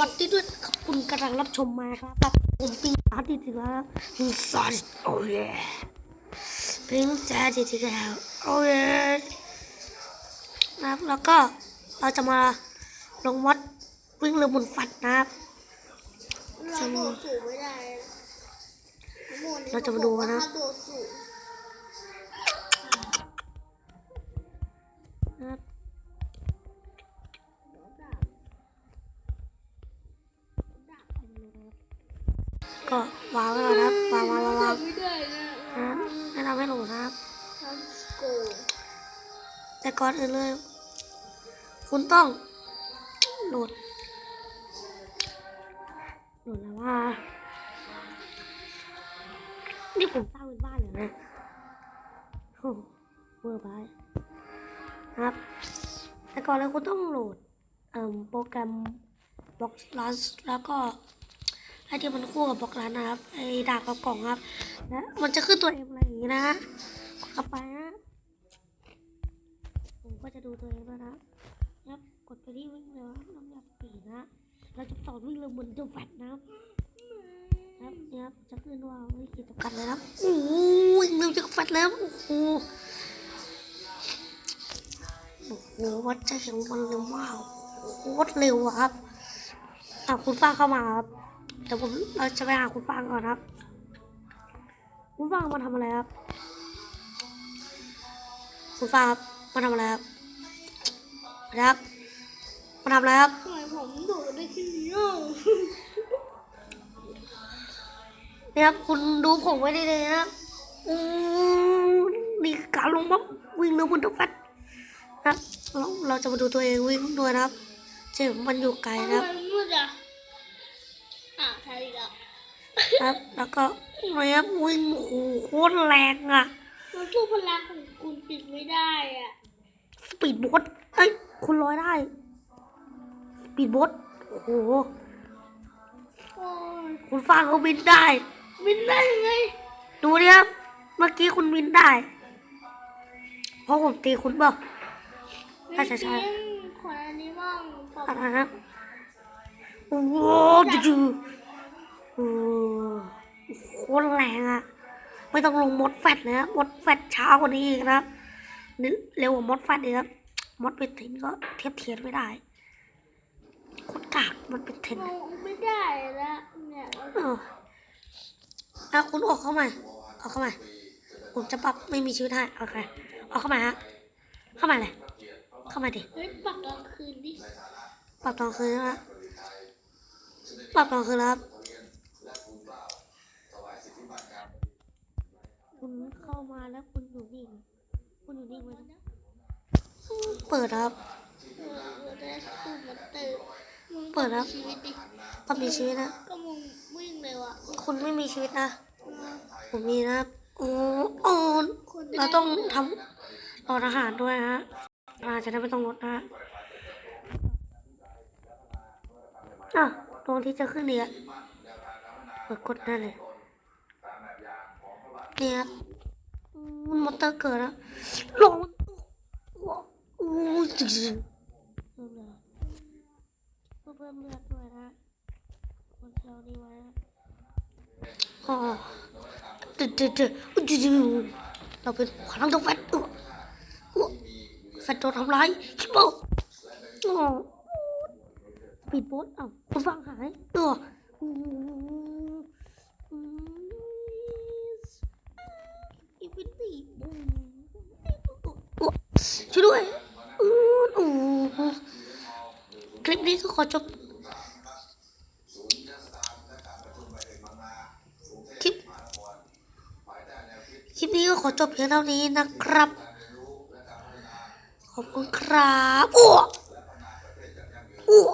วัสดีด้วยขอบคุณกำลังรับชมมาครับกับผมปิงอาร์ติดแล้วปิงซอนโอ้ยปิงแจ๊ดติดแล้วโอ้ยนะครับแล้วก็เราจะมาลงวัดวิ่งเรือบนฝัดนะครับเราโดดสูงไม่ได้นะเราจะมาดูกันนะถ้าโดดสูงนะครับ ก็วางไว้ก่อนะครับวางวางวางวางไม่ได้นะครับแนะนำให้โหลดนะครับแต่ก่อนอื่นเลย คุณต้องโหลดโหลดแล้วว่า นี่ผมสร้างเป็นบ้านเลยนะโอ้เวอร์ไปนะครับ แต่ก่อนเลยคุณต้องโหลดโปรแกรมบล็อกลัสแล้วก็ ไอที่มันคู่กับบล็อกลัสนนะครับไอดาบกับกล่องครับและมันจะขึ้นตัวเองอะไรอย่างนี้นะกดเข้าไปนะผมก็จะดูตัวเองด้วนะครับกดไปที่วิ่งเร็วครับน้ำยาปีนะ เราจะสอวิ่งเร็วบนเจ้าแฟตนะครับครับเนี่ยครับจะขึ้นว่าวิธีสำคัญเลยนะครับโอ้โหวิ่งเร็วจากแฟตแล้วโอ้โหโอ้โหวัดใจแข็งมันเร็วมากโคตรเร็วครับอะคุณฟ้าเข้ามาครับ ดี๋ยวผมเราจะไปหาคุณฟ้างก่อนครับ คุณฟ้างมาทำอะไรครับ คุณฟ้างครับมาทำอะไรครับครับมาทำอะไรครับทำไมผมโดดได้แค่นี้อะเนี่ยครับคุณดูผมไว้ดีเลยนะครับอู้นี่คือการลงมับวิ่งเร็วบนตัวแฟตนะครับเราเราจะมาดูตัวเองวิ่งด้วยนะครับเจ็บมันอยู่ไกลทำนะครับ ไมมืดอะอะใช่แล้วครับ แล้วก็เนี่ยวิ่งโอ้โหโคตรแรงอะมันสู้พลังของคุณปิดไม่ได้อะ สปีดโบ๊ทเอ้ยคุณลอยได้ สปีดโบ๊ทโอ้โห โอ้ยคุณฟังเขาบินได้ บินได้ยังไงดูดิครับเมื่อกี้คุณบินได้ เพราะผมตีคุณเปล่าใช่ใช่ใช่จริงขออันนี้บ้างปรับอะไรครับโอ้โหจูๆ โอ้โหโคตรแรงอะไม่ต้องลงมดแฟตเลยนะมดแฟตช้ากว่านี้อีกนะครับนี่เร็วกว่ามดแฟตอีกครับมดเป็นเทนก็เทียบเทียนไม่ได้โคตรกากมันเป็นเทนมองไม่ได้แล้วเนี่ยเอออะคุณออกเข้ามาออกเข้ามาผมจะปรับไม่มีชีวิตให้โอเคออกเข้ามาฮะเข้ามาเลยเข้ามาดิเฮ้ยปรับกลางคืนดิปรับตอนคืนนะปรับตอนคืนแล้ว ครับคุณเข้ามาแล้วคุณอยู่นิ่ง คุณอยู่นิ่งไว้นะเปิดครับเออเออได้สู้มันเตอร์มึงเปิดครับชีวิตดิก็มีชีวิตนะ ก็มึงวิ่งเร็วอะคุณไม่มีชีวิตนะเออผมมีนะโอ้โอ้เราต้องทำรออาหารด้วยฮะอาจะได้ไม่ต้องลดนะฮะอะตรงที่จะขึ้นเนี่ยกดกดได้เลยเนี่ยครับอื มมอเตอร์เกิดแล้วลงว้าวจริงเพิ่มเลือดด้วยนะคนเราดีไว้นะอ๋อเดือดเดือดเดือดเราเป็นพลังตัวแฟตเออแฟตโดนทำร้ายชิบโบโอ้ปีดโบ๊ทเอ้าฟังหายเอออืมอืมอีฟิตี้บูม ช่วยด้วยอู้หูคลิปนี้ก็ขอจบคลิปคลิปนี้ก็ขอจบเพียงเท่านี้นะครับ ขอบคุณครับอ้วอ้ว